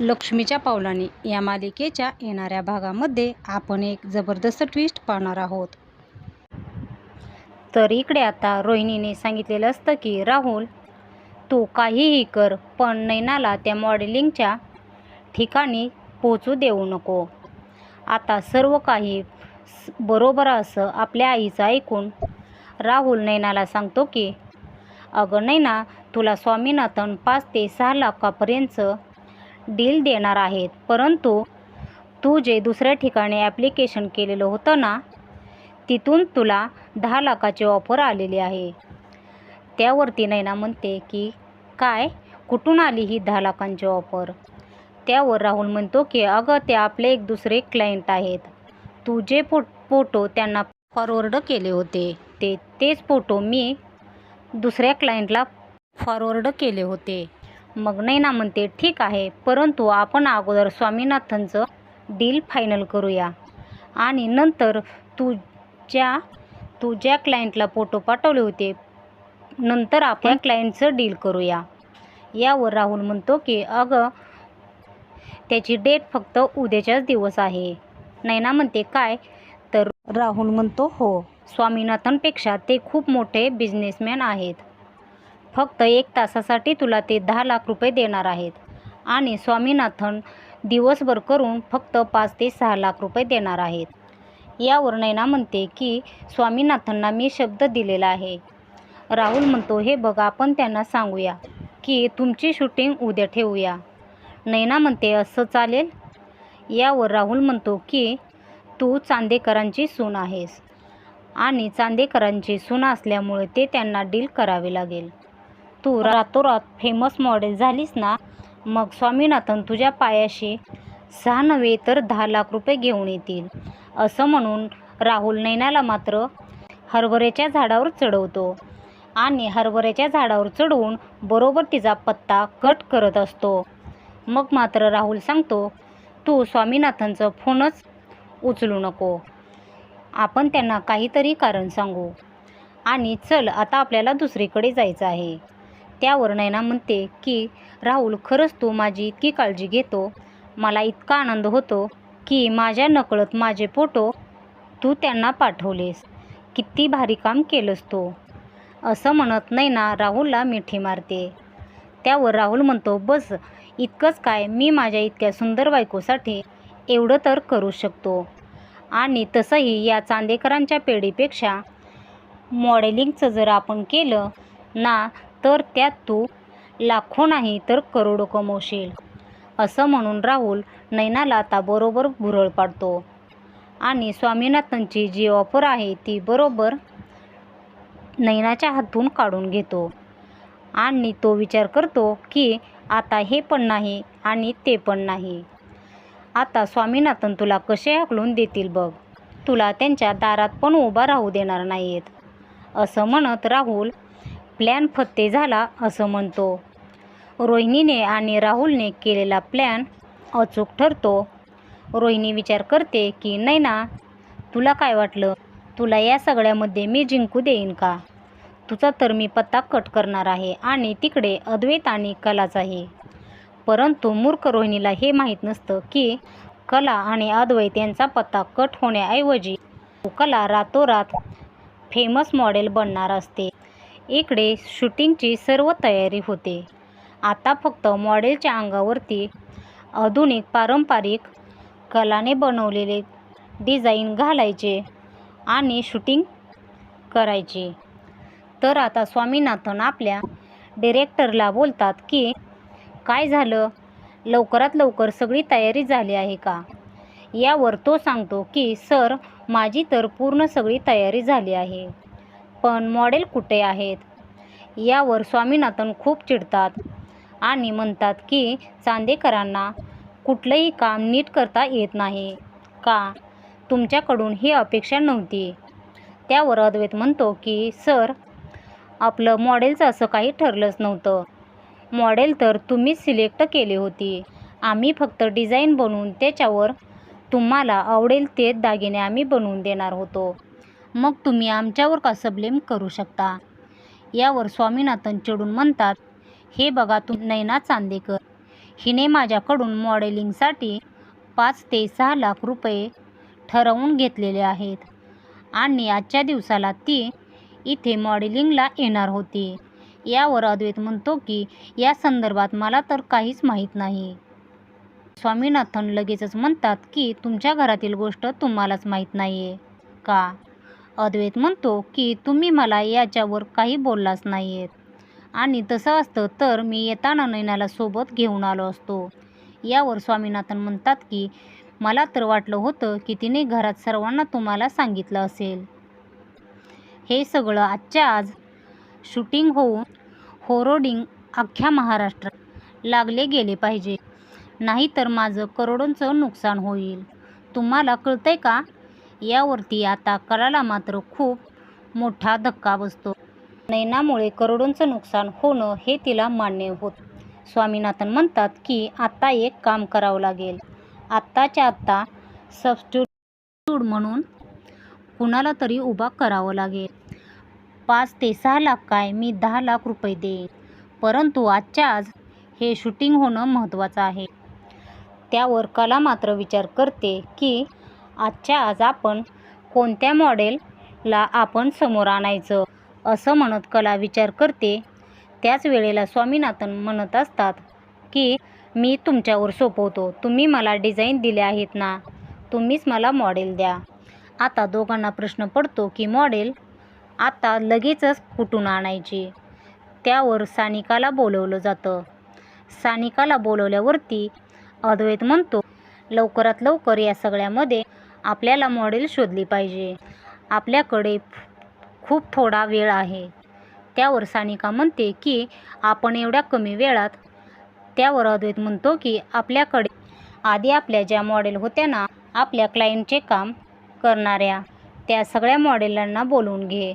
लक्ष्मीच्या पावलाने या मालिकेच्या येणाऱ्या भागामध्ये आपण एक जबरदस्त ट्विस्ट पाहणार आहोत. तर इकडे आता रोहिणीने सांगितलेलं असतं की राहुल तू काहीही कर पण नैनाला त्या मॉडेलिंगच्या ठिकाणी पोचू देऊ नको. आता सर्व काही बरोबर असं आपल्या आईचं ऐकून राहुल नैनाला सांगतो की अगं नैना तुला स्वामीनाथन पाच ते सहा लाखापर्यंत डील देणार आहेत. परंतु तू जे दुसऱ्या ठिकाणी ॲप्लिकेशन केलेलं होतं ना तिथून तुला दहा लाखाची ऑफर आलेली आहे. त्यावरती नैना म्हणते की काय? कुठून आली ही दहा लाखांची ऑफर? त्यावर राहुल म्हणतो की अगं ते आपले एक दुसरे क्लायंट आहेत. तू जे फो फोटो त्यांना फॉरवर्ड केले होते ते तेच फोटो मी दुसऱ्या क्लायंटला फॉरवर्ड केले होते. मग नैना म्हणते ठीक आहे परंतु आपण अगोदर स्वामीनाथनचं डील फायनल करूया. आणि नंतर तू ज्या तू ज्या क्लायंटला फोटो पाठवले होते. नंतर आपण क्लायंटचं डील करूया. यावर राहुल म्हणतो की अगं त्याची डेट फक्त उद्याच्याच दिवस आहे. नैना म्हणते काय? तर राहुल म्हणतो हो स्वामीनाथनपेक्षा ते खूप मोठे बिझनेसमॅन आहेत. फक्त एक तासासाठी तुला ते दहा लाख रुपये देणार आहेत. आणि स्वामीनाथन दिवसभर करून फक्त पाच ते सहा लाख रुपये देणार आहेत. यावर नैना म्हणते की स्वामीनाथनना मी शब्द दिलेला आहे. राहुल म्हणतो हे बघ आपण त्यांना सांगूया की तुमची शूटिंग उद्या ठेवूया. नैना म्हणते असं चालेल? यावर राहुल म्हणतो की तू चांदेकरांची सून आहेस. आणि चांदेकरांची सून असल्यामुळे ते त्यांना डील करावे लागेल. तू रातोरात फेमस मॉडेल झालीस ना मग स्वामीनाथन तुझ्या पायाशी सहा नव्हे तर दहा लाख रुपये घेऊन येतील. असं म्हणून राहुल नैनाला मात्र हरभऱ्याच्या झाडावर चढवतो. आणि हरभऱ्याच्या झाडावर चढवून बरोबर तिचा पत्ता कट करत असतो. मग मात्र राहुल सांगतो तू स्वामीनाथनचं फोनच उचलू नको. आपण त्यांना काहीतरी कारण सांगू. आणि चल आता आपल्याला दुसरीकडे जायचं आहे. त्यावर नैना म्हणते की राहुल खरंच तू माझी इतकी काळजी घेतो. मला इतका आनंद होतो की माझ्या नकळत माझे फोटो तू त्यांना पाठवलेस. किती भारी काम केलंस तू. असं म्हणत नैना राहुलला मिठी मारते. त्यावर राहुल म्हणतो बस इतकंच काय. मी माझ्या इतक्या सुंदर बायकोसाठी एवढं तर करू शकतो. आणि तसंही या चांदेकरांच्या पेढीपेक्षा मॉडेलिंगचं जर आपण केलं ना तर त्यात तू लाखो नाही तर करोडो कमवशील. असं म्हणून राहुल नैनाला आता बरोबर भुरळ पाडतो. आणि स्वामीनाथनची जी ऑफर आहे ती बरोबर नैनाच्या हातून काढून घेतो. आणि तो विचार करतो की आता हे पण नाही आणि ते पण नाही. आता स्वामीनाथन तुला कसे हाकलून देतील बघ. तुला त्यांच्या दारात पण उभा राहू देणार नाहीत असं म्हणत राहुल प्लॅन फत्ते झाला असं म्हणतो. रोहिणीने आणि राहुलने केलेला प्लॅन अचूक ठरतो. रोहिणी विचार करते की नाही ना तुला काय वाटलं? तुला या सगळ्यामध्ये मी जिंकू देईन का? तुझा तर मी पत्ता कट करणार आहे आणि तिकडे अद्वैत आणि कलाचाही परंतु मूर्ख रोहिणीला हे माहीत नसतं की कला आणि अद्वैत यांचा पत्ता कट होण्याऐवजी कला रातोरात फेमस मॉडेल बनणार असते. इकडे शूटिंगची सर्व तयारी होते. आता फक्त मॉडेलच्या अंगावरती आधुनिक पारंपरिक कलाने बनवलेले डिझाईन घालायचे आणि शूटिंग करायचे. तर आता स्वामीनाथन आपल्या डिरेक्टरला बोलतात की काय झालं? लवकरात लवकर सगळी तयारी झाली आहे का? यावर तो सांगतो की सर माझी तर पूर्ण सगळी तयारी झाली आहे. पण मॉडेल कुठे आहेत? यावर स्वामीनाथन खूप चिडतात आणि म्हणतात की चांदेकरांना कुठलंही काम नीट करता येत नाही. का? तुमच्याकडून ही अपेक्षा नव्हती. त्यावर अद्वैत म्हणतो की सर आपलं मॉडेलचं असं काही ठरलंच नव्हतं. मॉडेल तर तुम्हीच सिलेक्ट केली होती. आम्ही फक्त डिझाईन बनवून त्याच्यावर तुम्हाला आवडेल ते दागिने आम्ही बनवून देणार होतो. मग तुम्ही आमच्यावर कसं ब्लेम करू शकता? यावर स्वामीनाथन चिडून म्हणतात हे बघा तुम नैना चांदेकर हिने माझ्याकडून मॉडेलिंगसाठी पाच ते सहा लाख रुपये ठरवून घेतलेले आहेत आणि आजच्या दिवसाला ती इथे मॉडेलिंगला येणार होती. यावर अद्वैत म्हणतो की या संदर्भात मला तर काहीच माहीत नाही. स्वामीनाथन लगेचच म्हणतात की तुमच्या घरातील गोष्ट तुम्हालाच माहीत नाही आहे का? अद्वैत म्हणतो की तुम्ही मला याच्यावर काही बोललाच नाही आहेत आणि तसं असतं तर मी येताना नैनाला सोबत घेऊन आलो असतो. यावर स्वामीनाथन म्हणतात की मला तर वाटलं होतं की तिने घरात सर्वांना तुम्हाला सांगितलं असेल. हे सगळं आजच्या आज शूटिंग होऊन होरोडिंग अख्ख्या महाराष्ट्रात लागले गेले पाहिजे. नाहीतर माझं करोडोंचं नुकसान होईल. तुम्हाला कळतंय का? यावरती आता कराला मात्र खूप मोठा धक्का बसतो. नैनामुळे करोडोंचं नुकसान होणं हे तिला मान्य होत. स्वामीनाथन म्हणतात की आत्ता एक काम करावं लागेल. आत्ताच्या आत्ता सबस्टिट्यूट म्हणून कुणाला तरी उभा करावं लागेल. पाच ते सहा लाख काय मी दहा लाख रुपये देईन. परंतु आजच्या आज हे शूटिंग होणं महत्त्वाचं आहे. त्यावर कला मात्र विचार करते की आजच्या आज आपण कोणत्या मॉडेलला आपण समोर आणायचं असं म्हणत कला विचार करते? त्याच वेळेला स्वामीनाथन म्हणत असतात की मी तुमच्यावर सोपवतो. तुम्ही मला डिझाईन दिले आहेत ना? तुम्हीच मला मॉडेल द्या. आता दोघांना प्रश्न पडतो की मॉडेल आता लगेचच कुठून आणायची? त्यावर सानिकाला बोलवलं जातं. सानिकाला बोलवल्यावरती अद्वैत म्हणतो लवकरात लवकर या सगळ्यामध्ये आपल्याला मॉडेल शोधली पाहिजे. आपल्याकडे खूप थोडा वेळ आहे. त्यावर सानिका म्हणते की आपण एवढ्या कमी वेळात त्यावर अद्वैत म्हणतो की आपल्याकडे आधी आपल्या ज्या मॉडेल होत्या ना आपल्या क्लायंटचे काम करणाऱ्या त्या सगळ्या मॉडेलांना बोलवून घे.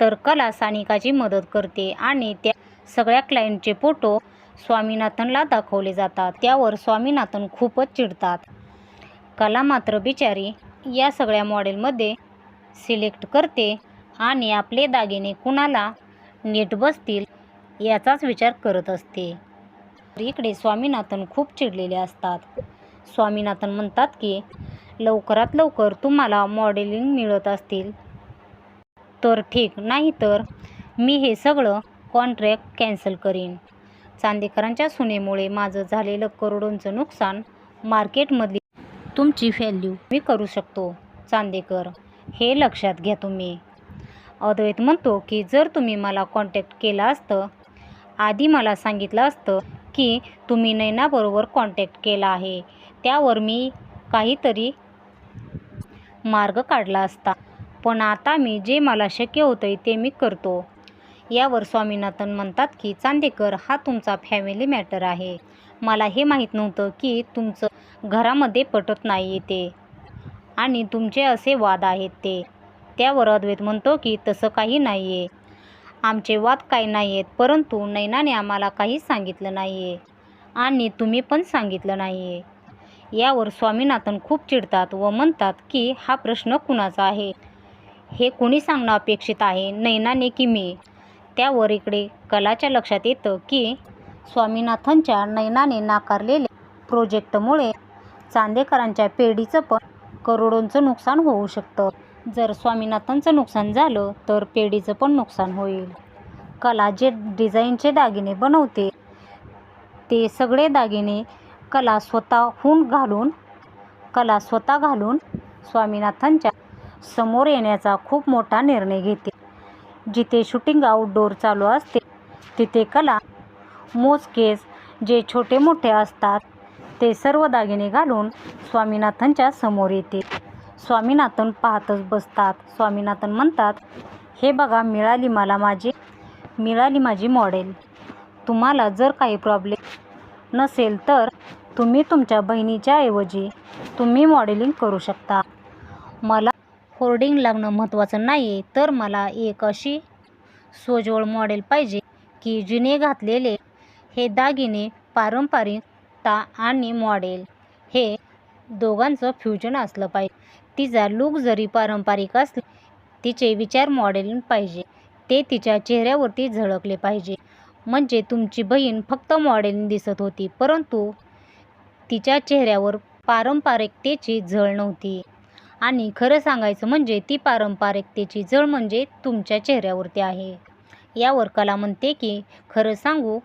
तर कला सानिकाची मदत करते आणि त्या सगळ्या क्लायंटचे फोटो स्वामीनाथनला दाखवले जातात. त्यावर स्वामीनाथन खूपच चिडतात. कला मात्र बिचारी या सगळ्या मॉडेलमध्ये सिलेक्ट करते आणि आपले दागिने कुणाला नीट बसतील याचाच विचार करत असते. इकडे स्वामीनाथन खूप चिडलेले असतात. स्वामीनाथन म्हणतात की लवकरात लवकर तुम्हाला मॉडेलिंग मिळत असतील. तर ठीक नाही तर मी हे सगळं कॉन्ट्रॅक्ट कॅन्सल करीन. चांदेकरांच्या सुनेमुळे माझं झालेलं करोडोंचं नुकसान मार्केटमधली तुमची व्हॅल्यू मी करू शकतो. चांदेकर हे लक्षात घ्या तुम्ही. अद्वैत म्हणतो की जर तुम्ही मला कॉन्टॅक्ट केला असतं आधी मला सांगितलं असतं की तुम्ही नैनाबरोबर कॉन्टॅक्ट केला आहे. त्यावर मी काहीतरी मार्ग काढला असता. पण आता मी जे मला शक्य होतं ते मी करतो. यावर स्वामीनाथन म्हणतात की चांदेकर हा तुमचा फॅमिली मॅटर आहे. मला हे माहीत नव्हतं की तुमचं घरामध्ये पटत नाही ते. आणि तुमचे असे वाद आहेत ते. त्यावर अद्वैत म्हणतो की तसं काही नाही आहे आमचे वाद काही नाही आहेत परंतु नैनाने आम्हाला काहीच सांगितलं नाही आहे आणि तुम्ही पण सांगितलं नाही आहे यावर स्वामीनाथन खूप चिडतात व म्हणतात की हा प्रश्न कुणाचा आहे? हे कुणी सांगणं अपेक्षित आहे? नैनाने की मी? त्यावर इकडे कलाच्या लक्षात येतं की स्वामीनाथनच्या नैनाने नाकारलेल्या प्रोजेक्टमुळे चांदेकरांच्या पेढीचं पण करोडोंचं नुकसान होऊ शकतं. जर स्वामीनाथनचं नुकसान झालं तर पेढीचं पण नुकसान होईल. कला जे डिझाईनचे दागिने बनवते ते सगळे दागिने कला स्वतःहून घालून कला स्वतः घालून स्वामीनाथनच्या समोर येण्याचा खूप मोठा निर्णय घेते. जिथे शूटिंग आउटडोअर चालू असते तिथे कला मोजकेस जे छोटे मोठे असतात ते सर्व दागिने घालून स्वामीनाथनच्या समोर येते. स्वामीनाथन पाहतच बसतात. स्वामीनाथन म्हणतात हे बघा मिळाली मला माझी मिळाली माझी मॉडेल. तुम्हाला जर काही प्रॉब्लेम नसेल तर तुम्ही तुमच्या बहिणीच्या ऐवजी तुम्ही मॉडेलिंग करू शकता. मला होर्डिंग लागणं महत्त्वाचं नाही आहे तर मला एक अशी सोजवळ मॉडेल पाहिजे की जिने घातलेले हे दागिने पारंपरिकता आणि मॉडेल. हे दोघांचं फ्युजन असलं पाहिजे. तिचा लूक जरी पारंपरिक असले तिचे विचार मॉडेल पाहिजे. ते तिच्या चेहऱ्यावरती झळकले पाहिजे. म्हणजे तुमची बहीण फक्त मॉडेल दिसत होती परंतु तिच्या चेहऱ्यावर पारंपरिकतेची झळ नव्हती. आणि खरं सांगायचं म्हणजे ती पारंपरिकतेची झळ म्हणजे तुमच्या चेहऱ्यावरती आहे. यावर कला म्हणते की खरं सांगू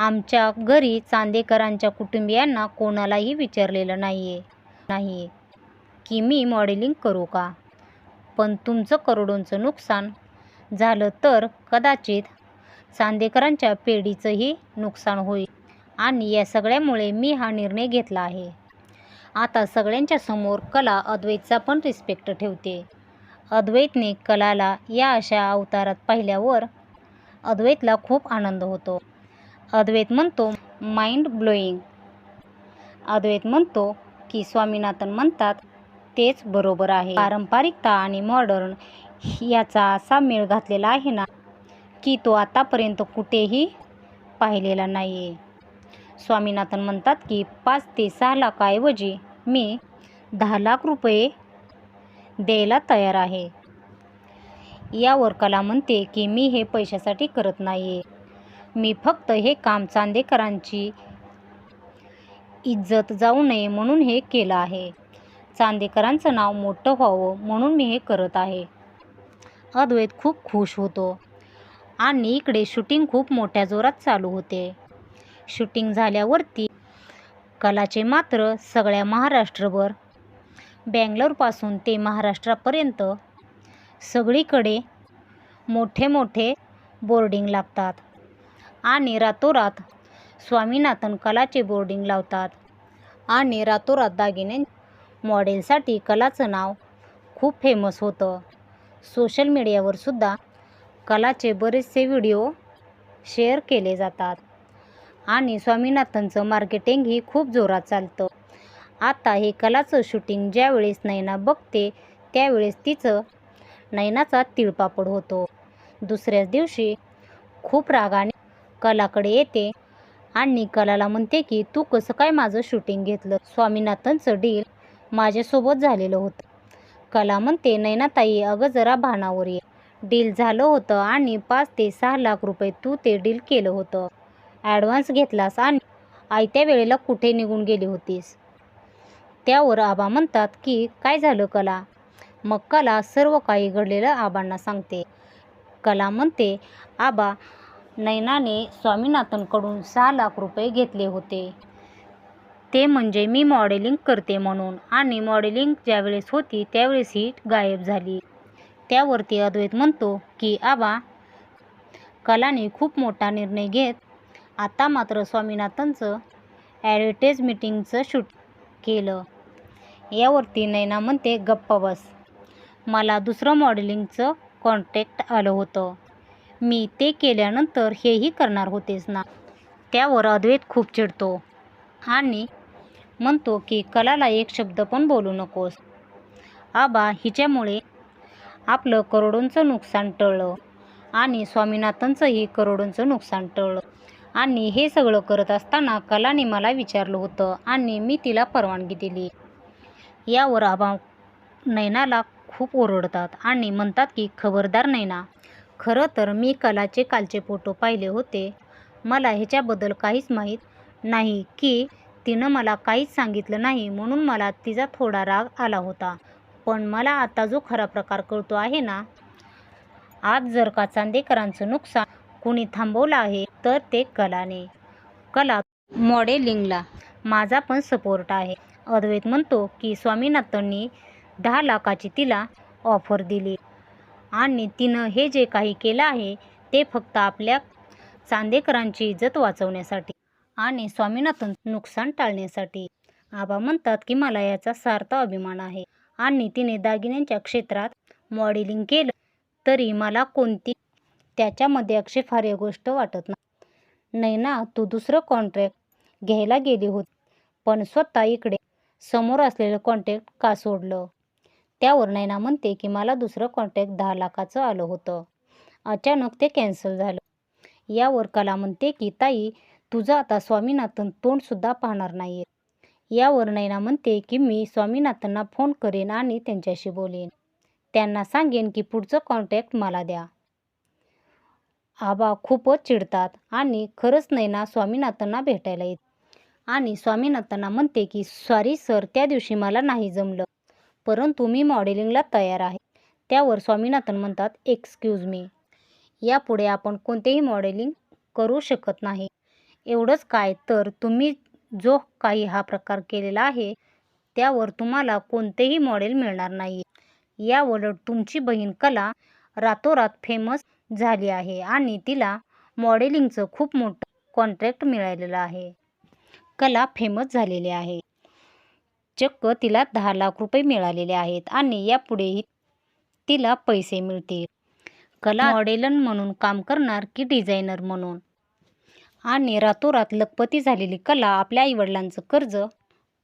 आमच्या घरी चांदेकरांच्या कुटुंबियांना कोणालाही विचारलेलं नाही आहे नाही की मी मॉडेलिंग करू का? पण तुमचं करोडोंचं नुकसान झालं तर कदाचित चांदेकरांच्या पेढीचंही नुकसान होईल. आणि या सगळ्यामुळे मी हा निर्णय घेतला आहे. आता सगळ्यांच्या समोर कला अद्वैतचा पण रिस्पेक्ट ठेवते. अद्वैतने कलाला या अशा अवतारात पाहिल्यावर अद्वैतला खूप आनंद होतो. अद्वैत म्हणतो माइंड ब्लोईंग अद्वैत म्हणतो की स्वामीनाथन म्हणतात तेच बरोबर आहे. पारंपरिकता आणि मॉडर्न याचा असा मेळ घातलेला आहे ना की तो आतापर्यंत कुठेही पाहिलेला नाही आहे स्वामीनाथन म्हणतात की पाच ते सहा लाखाऐवजी मी दहा लाख रुपये द्यायला तयार आहे. यावर कला म्हणते की मी हे पैशासाठी करत नाही आहे मी फक्त हे काम चांदेकरांची इज्जत जाऊ नये म्हणून हे केलं आहे. चांदेकरांचं नाव मोठं व्हावं म्हणून मी हे करत आहे. अद्वैत खूप खुश होतो आणि इकडे शूटिंग खूप मोठ्या जोरात चालू होते. शूटिंग झाल्यावरती कलाचे मात्र सगळ्या महाराष्ट्रभर बँगलोरपासून ते महाराष्ट्रापर्यंत सगळीकडे मोठे मोठे बोर्डिंग लागतात. आणि रातोरात स्वामीनाथन कलाचे बोर्डिंग लावतात. आणि रातोरात दागिने मॉडेलसाठी कलाचं नाव खूप फेमस होतं. सोशल मीडियावर सुद्धा कलाचे बरेचसे व्हिडिओ शेअर केले जातात. आणि स्वामीनाथनचं मार्केटिंगही खूप जोरात चालतं. आता हे कलाचं शूटिंग ज्यावेळेस नैना बघते त्यावेळेस तिचं नैनाचा तिळपापड होतो. दुसऱ्याच दिवशी खूप रागाने कलाकडे येते आणि कलाला म्हणते की तू कसं काय माझं शूटिंग घेतलं? स्वामीनाथनचं डील माझ्यासोबत झालेलं होतं. कला म्हणते नैनाताई अगं जरा भानावर ये. डील झालं होतं आणि पाच ते सहा लाख रुपये तू ते डील केलं होतं. ॲडव्हान्स घेतलास आणि आयत्या वेळेला कुठे निघून गेली होतीस? त्यावर आबा म्हणतात की काय झालं कला? मग कला सर्व काही घडलेलं आबांना सांगते. कला म्हणते आबा नैनाने स्वामीनाथनकडून सहा लाख रुपये घेतले होते. ते म्हणजे मी मॉडेलिंग करते म्हणून आणि मॉडेलिंग ज्यावेळेस होती त्यावेळेस ही गायब झाली. त्यावरती अद्वैत म्हणतो की आबा कलाने खूप मोठा निर्णय घेत आता मात्र स्वामीनाथनचं ॲडव्हर्टेज मिटिंगचं शूट केलं. यावरती नैना म्हणते गप्प बस. मला दुसरं मॉडेलिंगचं कॉन्टॅक्ट आलं होतं. मी ते केल्यानंतर हेही करणार होतेस ना? त्यावर अद्वैत खूप चिडतो आणि म्हणतो की कलाला एक शब्द पण बोलू नकोस. आबा हिच्यामुळे आपलं करोडोंचं नुकसान टळलं आणि स्वामीनाथनचंही करोडोंचं नुकसान टळलं. आणि हे सगळं करत असताना कलाने मला विचारलं होतं आणि मी तिला परवानगी दिली. यावर आबा नैनाला खूप ओरडतात आणि म्हणतात की खबरदार नैना खरं तर मी कलाचे कालचे फोटो पाहिले होते. मला ह्याच्याबद्दल काहीच माहीत नाही की तिनं मला काहीच सांगितलं नाही म्हणून मला तिचा थोडा राग आला होता. पण मला आता जो खरा प्रकार कळतो आहे ना आज जर का चांदेकरांचं नुकसान कुणी थांबवलं आहे तर ते कलाने. कला मॉडेलिंगला माझा पण सपोर्ट आहे. अद्वैत म्हणतो की स्वामीनाथननी दहा लाखाची तिला ऑफर दिली. आणि तिनं हे जे काही केलं आहे ते फक्त आपल्या चांदेकरांची इज्जत वाचवण्यासाठी आणि स्वामीनाथन नुकसान टाळण्यासाठी. आबा म्हणतात की मला याचा सार्थ अभिमान आहे. आणि तिने दागिन्यांच्या क्षेत्रात मॉडेलिंग केलं तरी मला कोणती त्याच्यामध्ये अक्षेफार्य गोष्ट वाटत नाही. ना तू दुसरं कॉन्ट्रॅक्ट घ्यायला गेली होती पण स्वतः इकडे समोर असलेलं कॉन्टॅक्ट का सोडलं? त्यावर नैना म्हणते की मला दुसरं कॉन्टॅक्ट दहा लाखाचं आलं होतं. अचानक ते कॅन्सल झालं. यावर कला म्हणते की ताई तुझं आता स्वामीनाथन तोंडसुद्धा पाहणार नाही आहे यावर नैना म्हणते की मी स्वामीनाथनना फोन करेन आणि त्यांच्याशी बोलेन. त्यांना सांगेन की पुढचं कॉन्टॅक्ट मला द्या. आबा खूपच चिडतात आणि खरंच नैना स्वामीनाथांना भेटायला येत. आणि स्वामीनाथांना म्हणते की सॉरी सर त्या दिवशी मला नाही जमलं. परंतु मी मॉडेलिंगला तयार आहे. त्यावर स्वामीनाथन म्हणतात एक्सक्यूज मी यापुढे आपण कोणतेही मॉडेलिंग करू शकत नाही. एवढंच काय तर तुम्ही जो काही हा प्रकार केलेला आहे त्यावर तुम्हाला कोणतेही मॉडेल मिळणार नाही याउलट तुमची बहीण कला रातोरात फेमस झाली आहे आणि तिला मॉडेलिंगचं खूप मोठं कॉन्ट्रॅक्ट मिळालेलं आहे. कला फेमस झालेली आहे. चक्क तिला दहा लाख रुपये मिळालेले आहेत आणि यापुढेही तिला पैसे मिळतील. कला मॉडेलन म्हणून काम करणार की डिझायनर म्हणून? आणि रातोरात लखपती झालेली कला आपल्या आईवडिलांचं कर्ज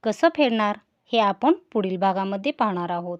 कसं फेडणार हे आपण पुढील भागामध्ये पाहणार आहोत.